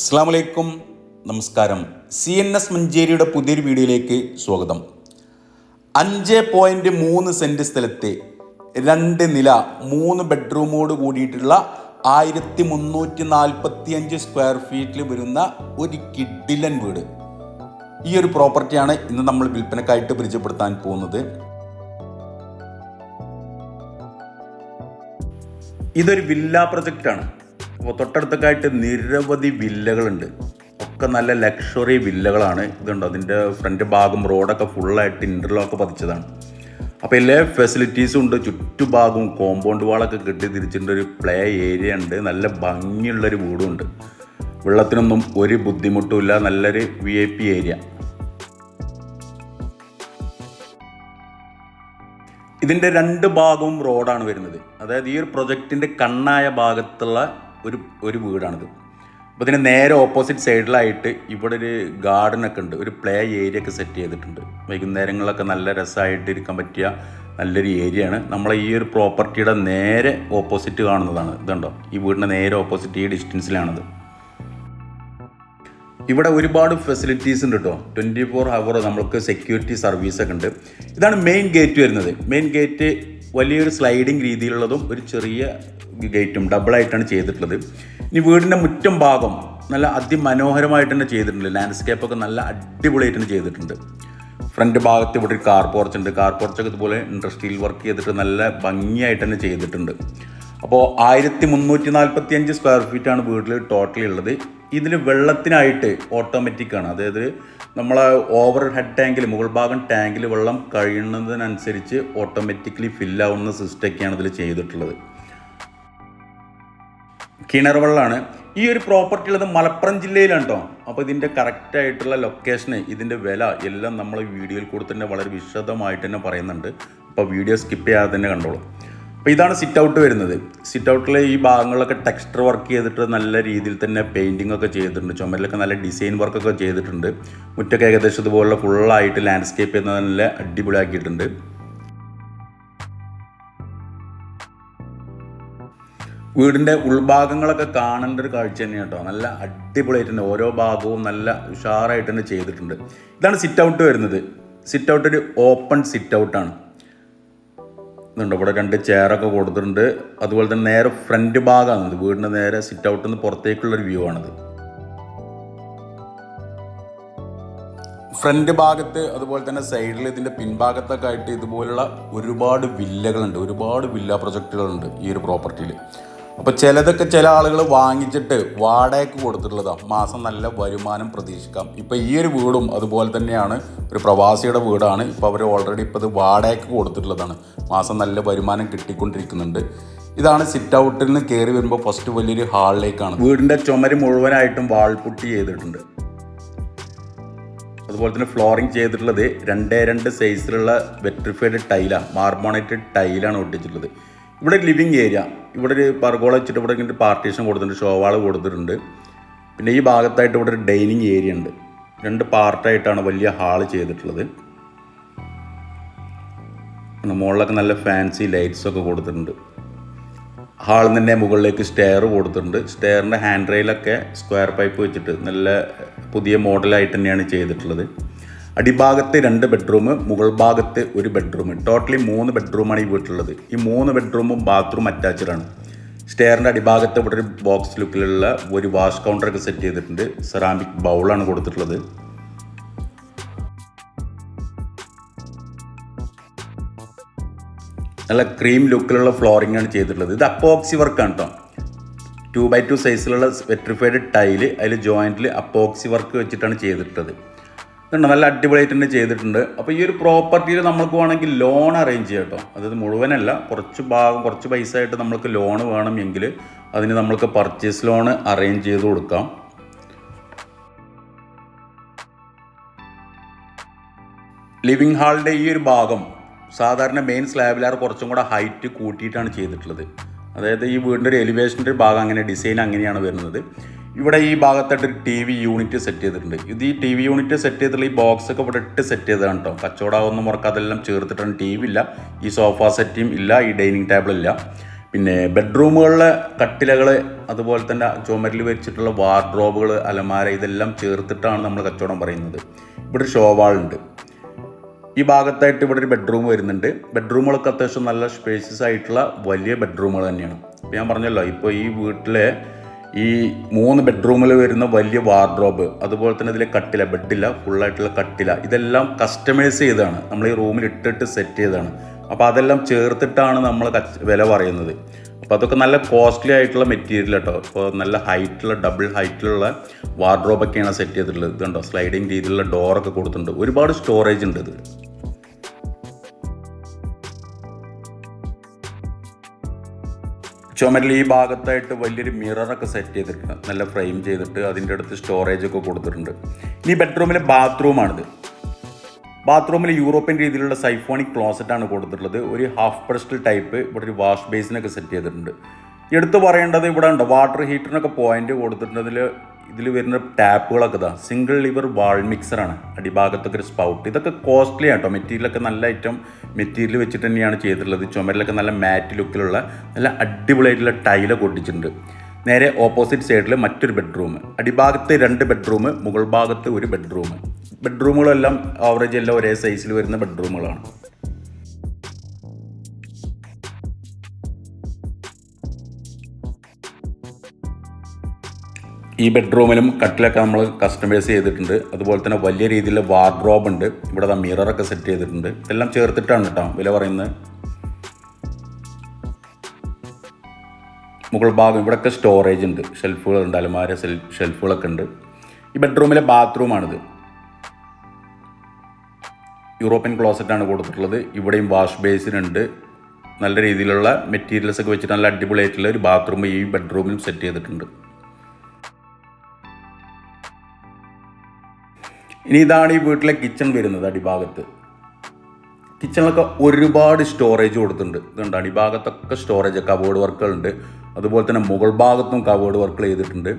അസ്സാമലൈക്കും നമസ്കാരം. C N S മഞ്ചേരിയുടെ പുതിയൊരു വീഡിയോയിലേക്ക് സ്വാഗതം. അഞ്ച് പോയിന്റ് മൂന്ന് സെന്റ് സ്ഥലത്ത് രണ്ട് നില മൂന്ന് ബെഡ്റൂമോട് കൂടിയിട്ടുള്ള ആയിരത്തി മുന്നൂറ്റി നാൽപ്പത്തി അഞ്ച് സ്ക്വയർ ഫീറ്റിൽ വരുന്ന ഒരു കിഡിലൻ വീട്. ഈ ഒരു പ്രോപ്പർട്ടിയാണ് ഇന്ന് നമ്മൾ വിൽപ്പനക്കായിട്ട് പരിചയപ്പെടുത്താൻ പോകുന്നത്. ഇതൊരു വില്ല പ്രൊജക്റ്റാണ്. തൊട്ടടുത്തൊക്കെയായിട്ട് നിരവധി വില്ലകളുണ്ട്. ഒക്കെ നല്ല ലക്ഷറി വില്ലകളാണ്. ഇതുണ്ട്? അതിന്റെ ഫ്രണ്ട് ഭാഗം റോഡൊക്കെ ഫുള്ളായിട്ട് ഇന്റർലോക്ക് പതിച്ചതാണ്. അപ്പോൾ എല്ലാ ഫെസിലിറ്റീസും ഉണ്ട്. ചുറ്റുഭാഗവും കോമ്പൗണ്ട് വാളൊക്കെ കെട്ടി തിരിച്ചിട്ടുണ്ട് ഒരു പ്ലേ ഏരിയ ഉണ്ട്. നല്ല ഭംഗിയുള്ളൊരു വീടും ഉണ്ട്. വെള്ളത്തിനൊന്നും ഒരു ബുദ്ധിമുട്ടുമില്ല നല്ലൊരു വി ഐ പി ഏരിയ. ഇതിന്റെ രണ്ട് ഭാഗവും റോഡാണ് വരുന്നത്. അതായത് ഈ ഒരു പ്രൊജക്റ്റിന്റെ കണ്ണായ ഭാഗത്തുള്ള ഒരു ഒരു വീടാണിത്. അപ്പോൾ ഇതിന് നേരെ ഓപ്പോസിറ്റ് സൈഡിലായിട്ട് ഇവിടെ ഒരു ഗാർഡനൊക്കെ ഉണ്ട്. ഒരു പ്ലേ ഏരിയ ഒക്കെ സെറ്റ് ചെയ്തിട്ടുണ്ട്. വൈകുന്നേരങ്ങളിലൊക്കെ നല്ല രസമായിട്ട് ഇരിക്കാൻ പറ്റിയ നല്ലൊരു ഏരിയ ആണ്. നമ്മളെ ഈ ഒരു പ്രോപ്പർട്ടിയുടെ നേരെ ഓപ്പോസിറ്റ് കാണുന്നതാണ്. ഇതുണ്ടോ? ഈ വീടിന്റെ നേരെ ഓപ്പോസിറ്റ് ഈ ഡിസ്റ്റൻസിലാണത് ഇവിടെ ഒരുപാട് ഫെസിലിറ്റീസ് ഉണ്ട് കേട്ടോ ട്വന്റി ഫോർ ഹവർ നമ്മൾക്ക് സെക്യൂരിറ്റി സർവീസൊക്കെ ഉണ്ട്. ഇതാണ് മെയിൻ ഗേറ്റ് വരുന്നത്. മെയിൻ ഗേറ്റ് വലിയൊരു സ്ലൈഡിങ് രീതിയിലുള്ളതും ഒരു ചെറിയ ഗേറ്റും ഡബിളായിട്ടാണ് ചെയ്തിട്ടുള്ളത്. ഇനി വീടിന്റെ മുറ്റം ഭാഗം നല്ല അതിമനോഹരമായിട്ട് തന്നെ ചെയ്തിട്ടുണ്ട്. ലാൻഡ്സ്കേപ്പ് ഒക്കെ നല്ല അടിപൊളിയായിട്ട് തന്നെ ചെയ്തിട്ടുണ്ട്. ഫ്രണ്ട് ഭാഗത്ത് ഇവിടെ ഒരു കാർ പോർച്ച് ഉണ്ട്. കാർ പോർച്ചൊക്കെ ഇതുപോലെ ഇൻഡസ്ട്രിയിൽ വർക്ക് ചെയ്തിട്ട് നല്ല ഭംഗിയായിട്ട് തന്നെ ചെയ്തിട്ടുണ്ട്. അപ്പോൾ ആയിരത്തി മുന്നൂറ്റി നാൽപ്പത്തി അഞ്ച് സ്ക്വയർ ഫീറ്റാണ് വീട്ടിൽ ടോട്ടലി ഉള്ളത്. ഇതിൽ വെള്ളത്തിനായിട്ട് ഓട്ടോമാറ്റിക് ആണ്. അതായത് നമ്മളെ ഓവർ ഹെഡ് ടാങ്കിൽ മുകൾ ഭാഗം ടാങ്കിൽ വെള്ളം കഴിയുന്നതിനനുസരിച്ച് ഓട്ടോമാറ്റിക്കലി ഫില്ലാവുന്ന സിസ്റ്റമൊക്കെയാണ് ഇതിൽ ചെയ്തിട്ടുള്ളത്. കിണർ വെള്ളമാണ് ഈ ഒരു പ്രോപ്പർട്ടി ഉള്ളത് മലപ്പുറം ജില്ലയിലാണ് കേട്ടോ അപ്പോൾ ഇതിന്റെ കറക്റ്റായിട്ടുള്ള ലൊക്കേഷന് ഇതിന്റെ വില എല്ലാം നമ്മൾ വീഡിയോയിൽ കൂടെ തന്നെ വളരെ വിശദമായിട്ട് തന്നെ പറയുന്നുണ്ട്. അപ്പോൾ വീഡിയോ സ്കിപ്പ് ചെയ്യാതെ തന്നെ കണ്ടോളൂ. അപ്പോൾ ഇതാണ് സിറ്റ് ഔട്ട് വരുന്നത്. സിറ്റ് ഔട്ടിലെ ഈ ഭാഗങ്ങളൊക്കെ ടെക്സ്ചർ വർക്ക് ചെയ്തിട്ട് നല്ല രീതിയിൽ തന്നെ പെയിന്റിംഗ് ഒക്കെ ചെയ്തിട്ടുണ്ട്. ചുമരിലൊക്കെ നല്ല ഡിസൈൻ വർക്കൊക്കെ ചെയ്തിട്ടുണ്ട്. മുറ്റൊക്കെ ഏകദേശം ഇതുപോലുള്ള ഫുള്ളായിട്ട് ലാൻഡ്സ്കേപ്പ് ചെയ്യുന്നത് നല്ല അടിപൊളിയാക്കിയിട്ടുണ്ട്. വീടിന്റെ ഉൾഭാഗങ്ങളൊക്കെ കാണേണ്ട ഒരു കാഴ്ച തന്നെയാണ് കേട്ടോ. നല്ല അടിപൊളിയായിട്ട് തന്നെ ഓരോ ഭാഗവും നല്ല ഉഷാറായിട്ട് തന്നെ ചെയ്തിട്ടുണ്ട്. ഇതാണ് സിറ്റ് ഔട്ട് വരുന്നത്. സിറ്റ് ഔട്ട് ഒരു ഓപ്പൺ സിറ്റ് ഔട്ടാണ് ഇതുണ്ട് ഇവിടെ രണ്ട് ചെയറൊക്കെ കൊടുത്തിട്ടുണ്ട്. അതുപോലെ തന്നെ നേരെ ഫ്രണ്ട് ഭാഗമാണ് വീടിന്റെ നേരെ സിറ്റ് ഔട്ടിൽ നിന്ന് പുറത്തേക്കുള്ളൊരു വ്യൂ ആണിത്. ഫ്രണ്ട് ഭാഗത്ത് അതുപോലെ തന്നെ സൈഡിൽ ഇതിന്റെ പിൻഭാഗത്തൊക്കെ ആയിട്ട് ഇതുപോലുള്ള ഒരുപാട് വില്ലകളുണ്ട് ഒരുപാട് വില്ല പ്രൊജക്റ്റുകളുണ്ട് ഈ ഒരു പ്രോപ്പർട്ടിയിൽ അപ്പോൾ ചിലതൊക്കെ ചില ആളുകൾ വാങ്ങിച്ചിട്ട് വാടകയ്ക്ക് കൊടുത്തിട്ടുള്ളതാണ് മാസം നല്ല വരുമാനം പ്രതീക്ഷിക്കാം. ഇപ്പോൾ ഈ ഒരു വീടും അതുപോലെ തന്നെയാണ്. ഒരു പ്രവാസിയുടെ വീടാണ്. ഇപ്പോൾ അവർ ഓൾറെഡി ഇപ്പോൾ ഇത് വാടകയ്ക്ക് കൊടുത്തിട്ടുള്ളതാണ്. മാസം നല്ല വരുമാനം കിട്ടിക്കൊണ്ടിരിക്കുന്നുണ്ട്. ഇതാണ് സിറ്റ് ഔട്ടിൽ നിന്ന് കയറി വരുമ്പോൾ ഫസ്റ്റ് വലിയൊരു ഹാളിലേക്കാണ്. വീടിന്റെ ചുമര് മുഴുവനായിട്ടും വാൾപുട്ടി ചെയ്തിട്ടുണ്ട്. അതുപോലെ തന്നെ ഫ്ലോറിങ് ചെയ്തിട്ടുള്ളത് രണ്ടേ രണ്ട് സൈസിലുള്ള വെട്രിഫൈഡ് ടൈലാണ് മാർബോണേറ്റഡ് ടൈലാണ് ഒട്ടിച്ചിട്ടുള്ളത്. ഇവിടെ ലിവിങ് ഏരിയ ഇവിടെ ഒരു പർഗോള വെച്ചിട്ട് ഇവിടെ ഇങ്ങനെ പാർട്ടീഷൻ കൊടുത്തിട്ടുണ്ട് ഷോവാൾ കൊടുത്തിട്ടുണ്ട്. പിന്നെ ഈ ഭാഗത്തായിട്ട് ഇവിടെ ഒരു ഡൈനിങ് ഏരിയ ഉണ്ട്. രണ്ട് പാർട്ടായിട്ടാണ് വലിയ ഹാൾ ചെയ്തിട്ടുള്ളത്. മുകളിലൊക്കെ നല്ല ഫാൻസി ലൈറ്റ്സൊക്കെ കൊടുത്തിട്ടുണ്ട്. ഹാളിൽ തന്നെ മുകളിലേക്ക് സ്റ്റെയർ കൊടുത്തിട്ടുണ്ട്. സ്റ്റെയറിന്റെ ഹാൻഡ് റെയിലൊക്കെ സ്ക്വയർ പൈപ്പ് വെച്ചിട്ട് നല്ല പുതിയ മോഡലായിട്ട് തന്നെയാണ് ചെയ്തിട്ടുള്ളത്. അടിഭാഗത്ത് രണ്ട് ബെഡ്റൂം മുകൾ ഭാഗത്ത് ഒരു ബെഡ്റൂം ടോട്ടലി മൂന്ന് ബെഡ്റൂമാണ് ഈ വീട്ടിലുള്ളത്. ഈ മൂന്ന് ബെഡ്റൂമും ബാത്റൂം അറ്റാച്ച്ഡ് ആണ്. സ്റ്റെയറിന്റെ അടിഭാഗത്ത് ഇവിടെ ഒരു ബോക്സ് ലുക്കിലുള്ള ഒരു വാഷ് കൗണ്ടറൊക്കെ സെറ്റ് ചെയ്തിട്ടുണ്ട്. സെറാമിക് ബൗളാണ് കൊടുത്തിട്ടുള്ളത്. നല്ല ക്രീം ലുക്കിലുള്ള ഫ്ലോറിംഗ് ആണ് ചെയ്തിട്ടുള്ളത്. ഇത് അപ്പോക്സി വർക്കാണ് കേട്ടോ ടു ബൈ ടു സൈസിലുള്ള വെട്രിഫൈഡ് ടൈൽ അതിൽ ജോയിന്റിൽ അപ്പോക്സി വർക്ക് വെച്ചിട്ടാണ് ചെയ്തിട്ടുള്ളത്. ഇതുണ്ട് നല്ല അടിപൊളിയായിട്ട് തന്നെ ചെയ്തിട്ടുണ്ട്. അപ്പോൾ ഈ ഒരു പ്രോപ്പർട്ടിയിൽ നമുക്ക് വേണമെങ്കിൽ ലോൺ അറേഞ്ച് ചെയ്യാം കേട്ടോ അതായത് മുഴുവനല്ല കുറച്ച് ഭാഗം കുറച്ച് പൈസ ആയിട്ട് നമുക്ക് ലോൺ വേണമെങ്കിൽ അതിന് നമ്മൾക്ക് പർച്ചേസ് ലോൺ അറേഞ്ച് ചെയ്ത് കൊടുക്കാം. ലിവിങ് ഹാളിന്റെ ഈ ഒരു ഭാഗം സാധാരണ മെയിൻ സ്ലാബിലാർ കുറച്ചും കൂടെ ഹൈറ്റ് കൂട്ടിയിട്ടാണ് ചെയ്തിട്ടുള്ളത്. അതായത് ഈ വീടിന്റെ ഒരു എലിവേഷന്റെ ഭാഗം അങ്ങനെ ഡിസൈൻ അങ്ങനെയാണ് വരുന്നത്. ഇവിടെ ഈ ഭാഗത്തായിട്ട് ടി വി യൂണിറ്റ് സെറ്റ് ചെയ്തിട്ടുണ്ട്. ഇത് ഈ ടി വി യൂണിറ്റ് സെറ്റ് ചെയ്തിട്ടുള്ള ഈ ബോക്സ് ഒക്കെ ഇവിടെ ഇട്ട് സെറ്റ് ചെയ്തതാണ് കേട്ടോ കച്ചവടമൊന്നും മുറക്കാതെല്ലാം ചേർത്തിട്ടാണ് ടി വി ഇല്ല. ഈ സോഫ സെറ്റും ഇല്ല ഈ ഡൈനിങ് ടേബിൾ ഇല്ല. പിന്നെ ബെഡ്റൂമുകളിലെ കട്ടിലകൾ അതുപോലെ തന്നെ ചുമരിൽ വെച്ചിട്ടുള്ള വാർഡ്രോബുകൾ അലമാര ഇതെല്ലാം ചേർത്തിട്ടാണ് നമ്മൾ കച്ചവടം പറയുന്നത്. ഇവിടെ ഒരു ഷോവാളുണ്ട് ഈ ഭാഗത്തായിട്ട് ഇവിടെ ഒരു ബെഡ്റൂം വരുന്നുണ്ട്. ബെഡ്റൂമുകളൊക്കെ അത്യാവശ്യം നല്ല സ്പേഷ്യസ് ആയിട്ടുള്ള വലിയ ബെഡ്റൂമുകൾ തന്നെയാണ്. ഞാൻ പറഞ്ഞല്ലോ ഇപ്പോൾ ഈ വീട്ടിലെ ഈ മൂന്ന് ബെഡ്റൂമിൽ വരുന്ന വലിയ വാർഡ്രോബ് അതുപോലെ തന്നെ ഇതിലെ കട്ടില ബെഡില്ല ഫുള്ളായിട്ടുള്ള കട്ടില ഇതെല്ലാം കസ്റ്റമൈസ് ചെയ്താണ് നമ്മൾ ഈ റൂമിൽ ഇട്ടിട്ട് സെറ്റ് ചെയ്താണ് അപ്പോൾ അതെല്ലാം ചേർത്തിട്ടാണ് നമ്മൾ വില പറയുന്നത്. അപ്പോൾ അതൊക്കെ നല്ല കോസ്റ്റ്ലി ആയിട്ടുള്ള മെറ്റീരിയൽ കേട്ടോ ഇപ്പോൾ നല്ല ഹൈറ്റുള്ള ഡബിൾ ഹൈറ്റിലുള്ള വാർഡ്രോബൊക്കെയാണ് സെറ്റ് ചെയ്തിട്ടുള്ളത്. ഇതുണ്ടോ? സ്ലൈഡിങ് രീതിയിലുള്ള ഡോറൊക്കെ കൊടുത്തിട്ടുണ്ട്. ഒരുപാട് സ്റ്റോറേജ് ഉണ്ട് ഇത്. ചുമരിൽ ഈ ഭാഗത്തായിട്ട് വലിയൊരു മിററൊക്കെ സെറ്റ് ചെയ്തിട്ടുണ്ട്. നല്ല ഫ്രെയിം ചെയ്തിട്ട് അതിന്റെ അടുത്ത് സ്റ്റോറേജ് ഒക്കെ കൊടുത്തിട്ടുണ്ട്. ഇനി ബെഡ്റൂമിലെ ബാത്റൂമാണിത് ബാത്റൂമിൽ യൂറോപ്യൻ രീതിയിലുള്ള സൈഫോണിക് ക്ലോസറ്റ് ആണ് കൊടുത്തിട്ടുള്ളത്. ഒരു ഹാഫ് പ്രസ്റ്റൽ ടൈപ്പ് ഇവിടെ ഒരു വാഷ് ബേസിനൊക്കെ സെറ്റ് ചെയ്തിട്ടുണ്ട്. എടുത്തു പറയേണ്ടത് ഇവിടെ ഉണ്ട്? വാട്ടർ ഹീറ്ററിനൊക്കെ പോയിന്റ് കൊടുത്തിട്ടുണ്ട്. ഇതിൽ വരുന്ന ടാപ്പുകളൊക്കെ ഇതാ. സിംഗിൾ ലിവർ വാൾ മിക്സറാണ് അടിഭാഗത്തൊക്കെ ഒരു സ്പൗട്ട് ഇതൊക്കെ കോസ്റ്റ്ലി ആട്ടോ മെറ്റീരിയലൊക്കെ നല്ല ഐറ്റം മെറ്റീരിയൽ വെച്ചിട്ട് തന്നെയാണ് ചെയ്തിട്ടുള്ളത്. ചുമരിലൊക്കെ നല്ല മാറ്റ് ലുക്കിലുള്ള നല്ല അടിപൊളിയായിട്ടുള്ള ടൈലൊക്കെ ഒട്ടിച്ചിട്ടുണ്ട്. നേരെ ഓപ്പോസിറ്റ് സൈഡിൽ മറ്റൊരു ബെഡ്റൂം. അടിഭാഗത്ത് രണ്ട് ബെഡ്റൂം മുകൾ ഭാഗത്ത് ഒരു ബെഡ്റൂം. ബെഡ്റൂമുകളെല്ലാം ആവറേജ് എല്ലാം ഒരേ സൈസിൽ വരുന്ന ബെഡ്റൂമുകളാണ്. ഈ ബെഡ്റൂമിലും കട്ടിലൊക്കെ നമ്മൾ കസ്റ്റമൈസ് ചെയ്തിട്ടുണ്ട്. അതുപോലെ തന്നെ വലിയ രീതിയിലുള്ള വാർഡ്രോബ് ഉണ്ട്. ഇവിടെ ദാ മിററൊക്കെ സെറ്റ് ചെയ്തിട്ടുണ്ട്. ഇതെല്ലാം ചേർത്തിട്ടാണ് കേട്ടോ വില പറയുന്നത്. മുകൾ ഭാഗം ഇവിടെയൊക്കെ സ്റ്റോറേജ് ഉണ്ട്. ഷെൽഫുകളുണ്ട് അലമാര ഷെൽഫുകളൊക്കെ ഉണ്ട്. ഈ ബെഡ്റൂമിലെ ബാത്റൂമാണിത് യൂറോപ്യൻ ക്ലോസറ്റ് ആണ് കൊടുത്തിട്ടുള്ളത്. ഇവിടെയും വാഷ് ബേസിൻ ഉണ്ട്. നല്ല രീതിയിലുള്ള മെറ്റീരിയൽസ് ഒക്കെ വെച്ചിട്ട് നല്ല അടിപൊളിയായിട്ടുള്ള ഒരു ബാത്റൂം ഈ ബെഡ്റൂമിലും സെറ്റ് ചെയ്തിട്ടുണ്ട്. ഇനി ഇതാണ് ഈ വീട്ടിലെ കിച്ചൺ വരുന്നത് അടിഭാഗത്ത്. കിച്ചണിലൊക്കെ ഒരുപാട് സ്റ്റോറേജ് കൊടുത്തിട്ടുണ്ട്. ഇതുണ്ട് അടിഭാഗത്തൊക്കെ സ്റ്റോറേജ് കബോർഡ് വർക്കുകളുണ്ട് അതുപോലെ തന്നെ മുകൾ ഭാഗത്തും കബോർഡ് വർക്കുകൾ ചെയ്തിട്ടുണ്ട്.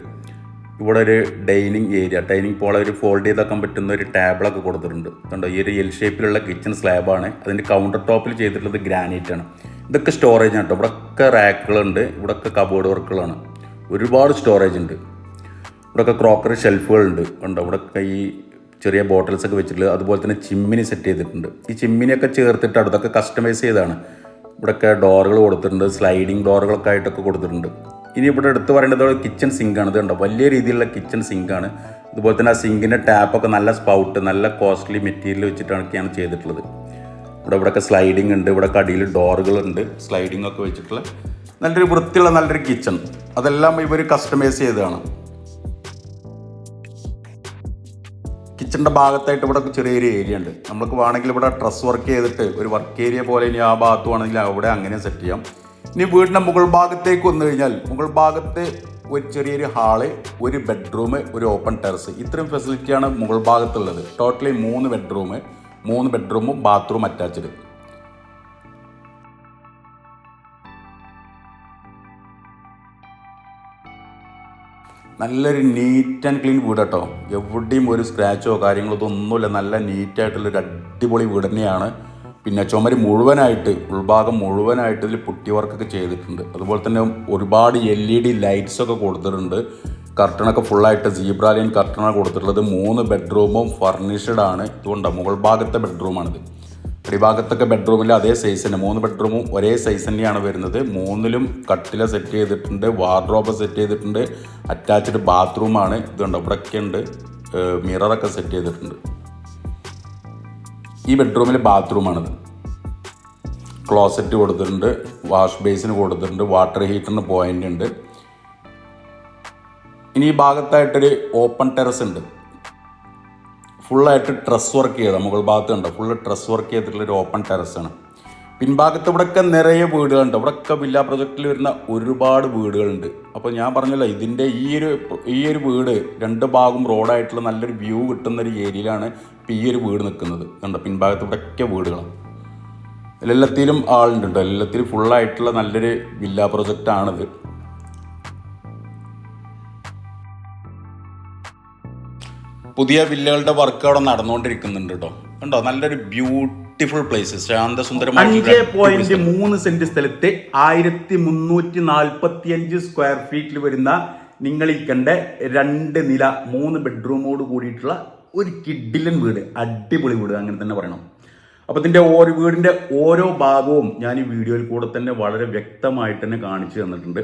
ഇവിടെ ഒരു ഡൈനിങ് ഏരിയ ഡൈനിങ് പോലെ ഒരു ഫോൾഡ് ചെയ്താക്കാൻ പറ്റുന്ന ഒരു ടേബിളൊക്കെ കൊടുത്തിട്ടുണ്ട്. കണ്ടോ ഈ ഒരു എൽ ഷേപ്പിലുള്ള കിച്ചൺ സ്ലാബാണ് അതിന്റെ കൗണ്ടർ ടോപ്പിൽ ചെയ്തിട്ടുള്ളത് ഗ്രാനൈറ്റ് ആണ്. ഇതൊക്കെ സ്റ്റോറേജ് ആണ് കേട്ടോ ഇവിടെയൊക്കെ റാക്കുകളുണ്ട് ഇവിടെയൊക്കെ കബോർഡ് വർക്കുകളാണ് ഒരുപാട് സ്റ്റോറേജ് ഉണ്ട്. ഇവിടെയൊക്കെ ക്രോക്കറി ഷെൽഫുകളുണ്ട് ഉണ്ട് ഇവിടെയൊക്കെ ഈ ചെറിയ ബോട്ടിൽസ് ഒക്കെ വെച്ചിട്ടുള്ളത്. അതുപോലെ തന്നെ ചിമ്മിനി സെറ്റ് ചെയ്തിട്ടുണ്ട്. ഈ ചിമ്മിനിയൊക്കെ ചേർത്തിട്ട് ഇതൊക്കെ കസ്റ്റമൈസ് ചെയ്താണ് ഇവിടെയൊക്കെ ഡോറുകൾ കൊടുത്തിട്ടുണ്ട്. സ്ലൈഡിങ് ഡോറുകളൊക്കെ ആയിട്ടൊക്കെ കൊടുത്തിട്ടുണ്ട്. ഇനി ഇവിടെ എടുത്ത് പറയേണ്ടത് കിച്ചൺ സിങ്കാണ് ഇത് കണ്ടോ? വലിയ രീതിയിലുള്ള കിച്ചൺ ആണ്. അതുപോലെ തന്നെ ആ സിങ്കിന്റെ ടാപ്പൊക്കെ നല്ല സ്പൗട്ട് നല്ല കോസ്റ്റ്ലി മെറ്റീരിയൽ വെച്ചിട്ടൊക്കെയാണ് ചെയ്തിട്ടുള്ളത്. ഇവിടെ ഇവിടെയൊക്കെ സ്ലൈഡിങ് ഉണ്ട്. ഇവിടെ കടിയിൽ ഡോറുകളുണ്ട് സ്ലൈഡിങ് ഒക്കെ വെച്ചിട്ടുള്ള നല്ലൊരു വൃത്തിയുള്ള നല്ലൊരു കിച്ചൺ അതെല്ലാം ഇവർ കസ്റ്റമൈസ് ചെയ്തതാണ്. കിച്ചണിന്റെ ഭാഗത്തായിട്ട് ഇവിടെ ചെറിയൊരു ഏരിയ ഉണ്ട്. നമുക്ക് വേണമെങ്കിൽ ഇവിടെ ഡ്രസ് വർക്ക് ചെയ്തിട്ട് ഒരു വർക്ക് ഏരിയ പോലെ ഇനി ആ ഭാഗത്ത് വേണമെങ്കിൽ അവിടെ അങ്ങനെ സെറ്റ് ചെയ്യാം. ഇനി വീടിന്റെ മുകൾ ഭാഗത്തേക്ക് വന്നു കഴിഞ്ഞാൽ മുകൾ ഭാഗത്ത് ഒരു ചെറിയൊരു ഹാൾ ഒരു ബെഡ്റൂം ഒരു ഓപ്പൺ ടെറസ് ഇത്രയും ഫെസിലിറ്റിയാണ് മുകൾ ഭാഗത്തുള്ളത്. ടോട്ടലി മൂന്ന് ബെഡ്റൂം മൂന്ന് ബെഡ്റൂമും ബാത്റൂം അറ്റാച്ച്ഡ് നല്ലൊരു നീറ്റ് ആൻഡ് ക്ലീൻ വീട് കേട്ടോ. എവിടെയും ഒരു സ്ക്രാച്ചോ കാര്യങ്ങളോ ഒന്നുമില്ല നല്ല നീറ്റായിട്ടുള്ളൊരു അടിപൊളി വീട് തന്നെയാണ്. പിന്നെ ചുമര് മുഴുവനായിട്ട് ഉൾഭാഗം മുഴുവനായിട്ട് ഇതിൽ പുട്ടി വർക്കൊക്കെ ചെയ്തിട്ടുണ്ട്. അതുപോലെ തന്നെ ഒരുപാട് എൽ ഇ ഡി ലൈറ്റ്സൊക്കെ കൊടുത്തിട്ടുണ്ട്. കർട്ടണൊക്കെ ഫുള്ളായിട്ട് സീബ്രാലിയൻ കർട്ടണാണ് കൊടുത്തിട്ടുള്ളത്. മൂന്ന് ബെഡ്റൂമും ഫർണിഷ്ഡ് ആണ്. ഇതുകൊണ്ടാണ് മുകൾ ഭാഗത്തെ ബെഡ്റൂമാണിത് അടിഭാഗത്തൊക്കെ ബെഡ്റൂമിൽ അതേ സൈസ് തന്നെ. മൂന്ന് ബെഡ്റൂമും ഒരേ സൈസ് തന്നെയാണ് വരുന്നത്. മൂന്നിലും കട്ടില സെറ്റ് ചെയ്തിട്ടുണ്ട് വാർഡ്രോബ് സെറ്റ് ചെയ്തിട്ടുണ്ട്. അറ്റാച്ച്ഡ് ബാത്റൂമാണ് ഇതുണ്ട് ഇവിടെയൊക്കെ ഉണ്ട്. മിററൊക്കെ സെറ്റ് ചെയ്തിട്ടുണ്ട്. ഈ ബെഡ്റൂമിൽ ബാത്റൂമാണിത് ക്ലോസറ്റ് കൊടുത്തിട്ടുണ്ട് വാഷ് ബേസിന് കൊടുത്തിട്ടുണ്ട് വാട്ടർ ഹീറ്ററിന് പോയിന്റ് ഉണ്ട്. ഇനി ഈ ഭാഗത്തായിട്ടൊരു ഓപ്പൺ ടെറസ് ഉണ്ട്. ഫുള്ളായിട്ട് ട്രസ് വർക്ക് ചെയ്ത മുകൾ ഭാഗത്ത് ഉണ്ട് ഫുള്ള് ട്രസ് വർക്ക് ചെയ്തിട്ടുള്ള ഒരു ഓപ്പൺ ടെറസാണ് പിൻഭാഗത്ത് ഇവിടെയൊക്കെ നിറയെ വീടുകളുണ്ട് ഇവിടെയൊക്കെ വില്ല പ്രൊജക്റ്റിൽ വരുന്ന ഒരുപാട് വീടുകളുണ്ട്. അപ്പോൾ ഞാൻ പറഞ്ഞല്ലോ ഇതിന്റെ ഈ ഒരു ഈ ഒരു വീട് രണ്ട് ഭാഗം റോഡായിട്ടുള്ള നല്ലൊരു വ്യൂ കിട്ടുന്ന ഒരു ഏരിയയിലാണ് ഇപ്പോൾ ഈ ഒരു വീട് നിൽക്കുന്നത്. കണ്ടോ? പിൻഭാഗത്ത് ഇവിടെയൊക്കെ വീടുകളാണ്. എല്ലാത്തിലും ആളുണ്ട് എല്ലാത്തിലും ഫുള്ളായിട്ടുള്ള നല്ലൊരു വില്ല പ്രൊജക്റ്റാണിത് പുതിയ വില്ലകളുടെ വർക്ക് അവിടെ നടന്നുകൊണ്ടിരിക്കുന്നുണ്ട് കേട്ടോ ഉണ്ടോ നല്ലൊരു ബ്യൂട്ടിഫുൾ പ്ലേസ് ശാന്തസുന്ദരമായ അഞ്ച് പോയിന്റ് മൂന്ന് സെന്റ് സ്ഥലത്തെ ആയിരത്തി മുന്നൂറ്റി നാൽപ്പത്തി അഞ്ച് സ്ക്വയർ ഫീറ്റിൽ വരുന്ന നിങ്ങൾ ഈ കണ്ട രണ്ട് നില മൂന്ന് ബെഡ്റൂമോട് കൂടിയിട്ടുള്ള ഒരു കിഡിലൻ വീട്. അടിപൊളി വീട് അങ്ങനെ തന്നെ പറയണം. അപ്പൊ ഇതിന്റെ ഓരോ വീടിന്റെ ഓരോ ഭാഗവും ഞാൻ ഈ വീഡിയോയിൽ കൂടെ തന്നെ വളരെ വ്യക്തമായിട്ട് തന്നെ കാണിച്ചു തന്നിട്ടുണ്ട്.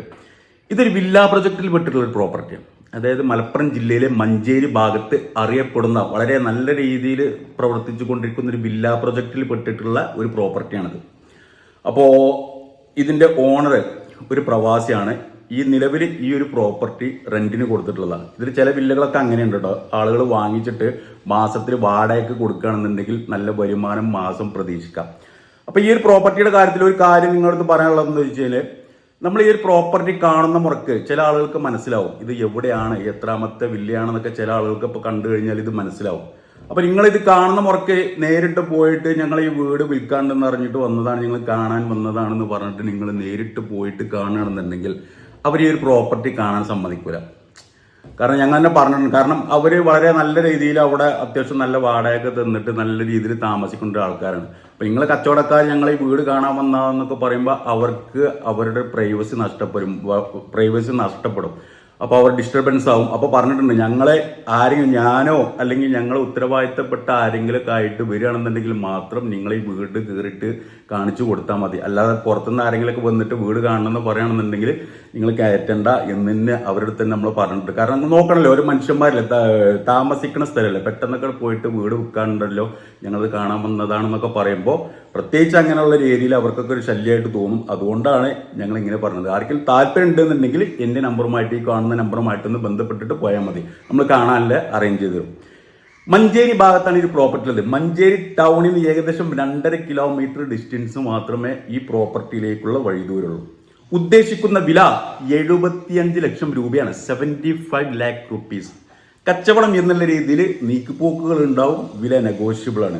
ഇതൊരു വില്ലാ പ്രൊജക്റ്റിൽ പെട്ടിട്ടുള്ള ഒരു പ്രോപ്പർട്ടിയാണ് അതായത് മലപ്പുറം ജില്ലയിലെ മഞ്ചേരി ഭാഗത്ത് അറിയപ്പെടുന്ന വളരെ നല്ല രീതിയിൽ പ്രവർത്തിച്ചു കൊണ്ടിരിക്കുന്ന ഒരു വില്ലാ പ്രൊജക്റ്റിൽ പെട്ടിട്ടുള്ള ഒരു പ്രോപ്പർട്ടിയാണിത്. അപ്പോൾ ഇതിന്റെ ഓണർ ഒരു പ്രവാസിയാണ്. ഈ നിലവിൽ ഈ ഒരു പ്രോപ്പർട്ടി റെന്റിന് കൊടുത്തിട്ടുള്ളതാണ്. ഇതിൽ ചില വില്ലകളൊക്കെ അങ്ങനെയുണ്ട് കേട്ടോ ആളുകൾ വാങ്ങിച്ചിട്ട് മാസത്തിൽ വാടകയ്ക്ക് കൊടുക്കുകയാണെന്നുണ്ടെങ്കിൽ നല്ല വരുമാനം മാസം പ്രതീക്ഷിക്കാം. അപ്പോൾ ഈ ഒരു പ്രോപ്പർട്ടിയുടെ കാര്യത്തിൽ ഒരു കാര്യം നിങ്ങളടുത്ത് പറയാനുള്ളതെന്ന് വെച്ചാൽ നമ്മൾ ഈ ഒരു പ്രോപ്പർട്ടി കാണുന്ന മുറക്ക് ചില ആളുകൾക്ക് മനസ്സിലാവും ഇത് എവിടെയാണ് എത്രാമത്തെ വില്ലയാണെന്നൊക്കെ ചില ആളുകൾക്ക് ഇപ്പോൾ കണ്ടു കഴിഞ്ഞാൽ ഇത് മനസ്സിലാവും. നിങ്ങൾ ഇത് കാണുന്ന മുറക്ക് നേരിട്ട് പോയിട്ട് ഞങ്ങൾ ഈ വീട് വിൽക്കാണ്ടെന്ന് അറിഞ്ഞിട്ട് വന്നതാണ് നിങ്ങൾ കാണാൻ വന്നതാണെന്ന് പറഞ്ഞിട്ട് നിങ്ങൾ നേരിട്ട് പോയിട്ട് കാണുകയാണെന്നുണ്ടെങ്കിൽ അവർ ഈ ഒരു പ്രോപ്പർട്ടി കാണാൻ സമ്മതിക്കൂല. കാരണം ഞങ്ങൾ തന്നെ പറഞ്ഞിട്ടുണ്ട്. കാരണം അവർ വളരെ നല്ല രീതിയിൽ അവിടെ അത്യാവശ്യം നല്ല വാടകയൊക്കെ തന്നിട്ട് നല്ല രീതിയിൽ താമസിക്കേണ്ട ആൾക്കാരാണ്. അപ്പം നിങ്ങൾ കച്ചവടക്കാർ ഞങ്ങൾ ഈ വീട് കാണാൻ വന്നതെന്നൊക്കെ പറയുമ്പോൾ അവർക്ക് അവരുടെ പ്രൈവസി നഷ്ടപ്പെടും. പ്രൈവസി നഷ്ടപ്പെടും. അപ്പോൾ അവർ ഡിസ്റ്റർബൻസ് ആവും. അപ്പോൾ പറഞ്ഞിട്ടുണ്ട് ഞങ്ങളെ ആരെങ്കിലും ഞാനോ അല്ലെങ്കിൽ ഞങ്ങളെ ഉത്തരവാദിത്തപ്പെട്ട ആരെങ്കിലുമൊക്കെ ആയിട്ട് വരികയാണെന്നുണ്ടെങ്കിൽ മാത്രം നിങ്ങൾ ഈ വീട് കയറിയിട്ട് കാണിച്ചു കൊടുത്താൽ മതി. അല്ലാതെ പുറത്തുനിന്ന് ആരെങ്കിലുമൊക്കെ വന്നിട്ട് വീട് കാണണമെന്ന് പറയുകയാണെന്നുണ്ടെങ്കിൽ നിങ്ങൾ കയറ്റണ്ട എന്ന് തന്നെ അവരുടെ തന്നെ നമ്മൾ പറഞ്ഞിട്ടുണ്ട്. കാരണം നോക്കണല്ലോ ഒരു മനുഷ്യന്മാരല്ലേ താമസിക്കുന്ന സ്ഥലമല്ലേ പെട്ടെന്നൊക്കെ പോയിട്ട് വീട് വിൽക്കാനുണ്ടല്ലോ ഞങ്ങളത് കാണാൻ വന്നതാണെന്നൊക്കെ പറയുമ്പോൾ പ്രത്യേകിച്ച് അങ്ങനെയുള്ള ഏരിയയിൽ അവർക്കൊക്കെ ഒരു ശല്യമായിട്ട് തോന്നും. അതുകൊണ്ടാണ് ഞങ്ങൾ ഇങ്ങനെ പറഞ്ഞത്. ആർക്കും താല്പര്യം ഉണ്ടെന്നുണ്ടെങ്കിൽ എന്റെ നമ്പറുമായിട്ട് ഈ കാണുന്ന നമ്പറുമായിട്ടൊന്ന് ബന്ധപ്പെട്ടിട്ട് പോയാൽ മതി. നമ്മൾ കാണാനല്ലേ അറേഞ്ച് ചെയ്ത് തരും. മഞ്ചേരി ഭാഗത്താണ് ഈ പ്രോപ്പർട്ടി ഉള്ളത്. മഞ്ചേരി ടൗണിൽ നിന്ന് ഏകദേശം രണ്ടര കിലോമീറ്റർ ഡിസ്റ്റൻസ് മാത്രമേ ഈ പ്രോപ്പർട്ടിയിലേക്കുള്ള വഴിദൂരുള്ളൂ ഉദ്ദേശിക്കുന്ന വില എഴുപത്തിയഞ്ച് ലക്ഷം രൂപയാണ്. സെവന്റി ഫൈവ് ലാക്ക് റുപ്പീസ് കച്ചവടം എന്നുള്ള രീതിയിൽ നീക്കുപോക്കുകൾ ഉണ്ടാവും. വില നെഗോഷ്യബിൾ ആണ്.